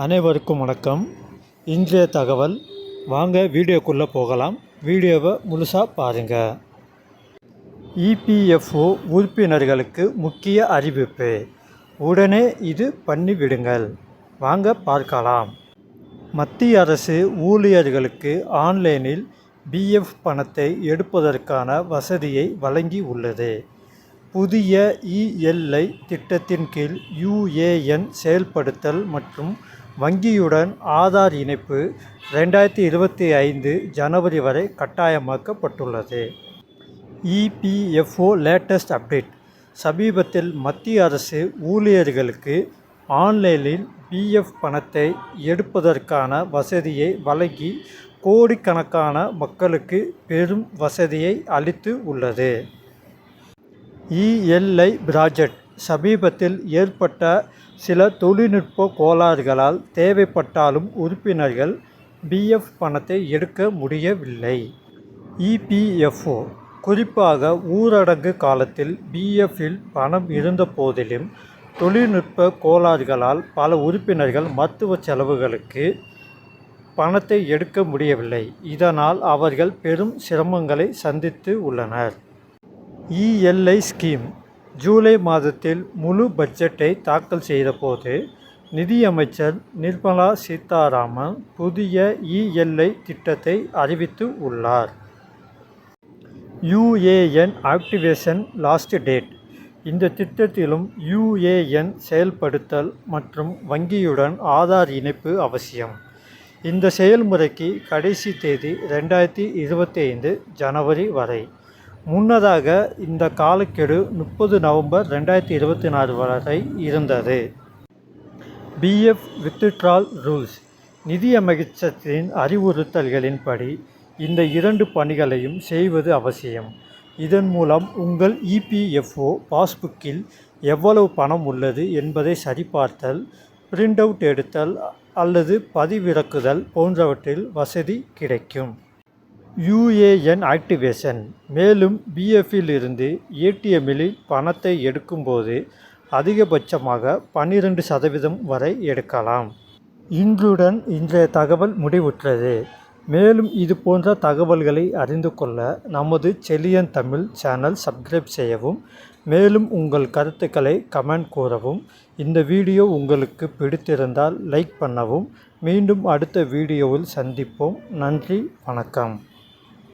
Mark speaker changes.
Speaker 1: அனைவருக்கும் வணக்கம். இன்றைய தகவல் வாங்க வீடியோக்குள்ளே போகலாம். வீடியோவை முழுசாக பாருங்கள் இபிஎஃப்ஓ உறுப்பினர்களுக்கு முக்கிய அறிவிப்பு. உடனே இது பண்ணிவிடுங்கள். வாங்க பார்க்கலாம். மத்திய அரசு ஊழியர்களுக்கு ஆன்லைனில் பிஎஃப் பணத்தை எடுப்பதற்கான வசதியை வழங்கி உள்ளது. புதிய இஎல்ஐ திட்டத்தின் கீழ் யுஏஎன் செயல்படுத்தல் மற்றும் வங்கியுடன் ஆதார் இணைப்பு ரெண்டாயிரத்தி இருபத்தி ஐந்து ஜனவரி வரை கட்டாயமாக்கப்பட்டுள்ளது. EPFO latest update. சமீபத்தில் மத்திய அரசு ஊழியர்களுக்கு ஆன்லைனில் பிஎஃப் பணத்தை எடுப்பதற்கான வசதியை வழங்கி கோடிக்கணக்கான மக்களுக்கு பெரும் வசதியை அளித்து உள்ளது. ELI project. சமீபத்தில் ஏற்பட்ட சில தொழில்நுட்ப கோளாறுகளால் தேவைப்பட்டாலும் உறுப்பினர்கள் பிஎஃப் பணத்தை எடுக்க முடியவில்லை. இபிஎஃப்ஓ குறிப்பாக ஊரடங்கு காலத்தில் பிஎஃப்பில் பணம் இருந்த போதிலும் தொழில்நுட்ப கோளாறுகளால் பல உறுப்பினர்கள் மருத்துவ செலவுகளுக்கு பணத்தை எடுக்க முடியவில்லை. இதனால் அவர்கள் பெரும் சிரமங்களை சந்தித்து உள்ளனர். இஎல்ஐ ஸ்கீம் ஜூலை மாதத்தில் முழு பட்ஜெட்டை தாக்கல் செய்தபோது நிதியமைச்சர் நிர்மலா சீதாராமன் புதிய இஎல்ஐ திட்டத்தை அறிவித்து உள்ளார். UAN activation last date. இந்த திட்டத்திலும் யுஏஎன் செயல்படுத்தல் மற்றும் வங்கியுடன் ஆதார் இணைப்பு அவசியம். இந்த செயல்முறைக்கு கடைசி தேதி ரெண்டாயிரத்தி இருபத்தி ஐந்து ஜனவரி வரை. முன்னதாக இந்த காலக்கெடு முப்பது நவம்பர் ரெண்டாயிரத்தி இருபத்தி நாலு வரை இருந்தது. பிஎஃப் வித்ட்ரால் ரூல்ஸ் நிதியமைச்சத்தின் அறிவுறுத்தல்களின்படி இந்த இரண்டு பணிகளையும் செய்வது அவசியம். இதன் மூலம் உங்கள் இபிஎஃப்ஓ பாஸ்புக்கில் எவ்வளவு பணம் உள்ளது என்பதை சரிபார்த்தல் பிரிண்ட் அவுட் எடுத்தல் அல்லது பதிவிறக்குதல் போன்றவற்றில் வசதி கிடைக்கும். UAN activation. மேலும் பிஎஃப்பில் இருந்து ஏடிஎம்மில் பணத்தை எடுக்கும்போது அதிகபட்சமாக பன்னிரெண்டு சதவீதம் வரை எடுக்கலாம். இன்றுடன் இன்றைய தகவல் முடிவுற்றது. மேலும் இது போன்ற தகவல்களை அறிந்து கொள்ள நமது செலியன் தமிழ் சேனல் சப்ஸ்கிரைப் செய்யவும் மேலும் உங்கள் கருத்துக்களை கமெண்ட் கூறவும் இந்த வீடியோ உங்களுக்கு பிடித்திருந்தால் லைக் பண்ணவும். மீண்டும் அடுத்த வீடியோவில் சந்திப்போம். நன்றி வணக்கம்.